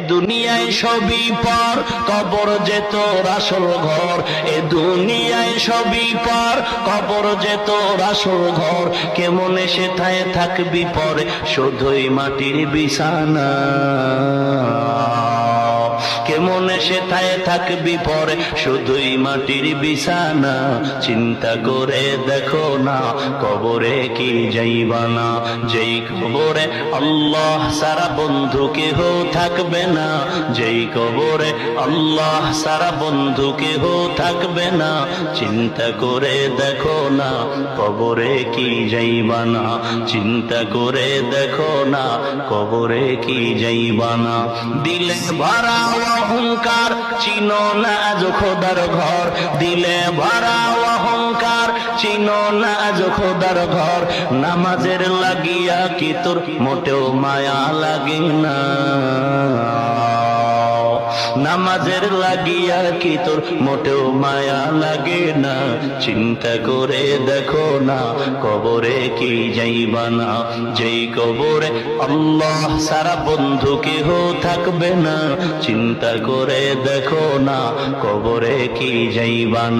দুনিয়ায় সবই পর, কবর ঘর। এ দুনিয়ায় সবই পর, কবর ঘর। কেমন থাকবি পরে, শুধুই মাটির বিছানা। কেমন এসে থায় থাকবি পরে, শুধুই মাটির বিছানা। চিন্তা করে দেখো না কবরে কি যাইবা না যেই কবরে আল্লাহ সারা বন্ধু কেহ থাকবে না যেই কবরে আল্লাহ সারা বন্ধু কেহ থাকবে না চিন্তা করে দেখো না কবরে কি যাইবা না চিন্তা করে দেখো না কবরে কি যাইবা না দিলে ভরা অহংকার চিনো না আজ খোদার ঘর। দিলে ভরা খোদার ঘর। নামাজের লাগিয়া কি তোর মোটেও মায়া লাগে না? নামাজের লাগিয়া কি তোর মোটেও মায়া লাগে না? চিন্তা করে দেখো না, কবরে কি যাইবা না? যেই কবরে আল্লাহ সারা বন্ধু কেহ থাকবে না। চিন্তা করে দেখো না, কবরে কি যাইবা না?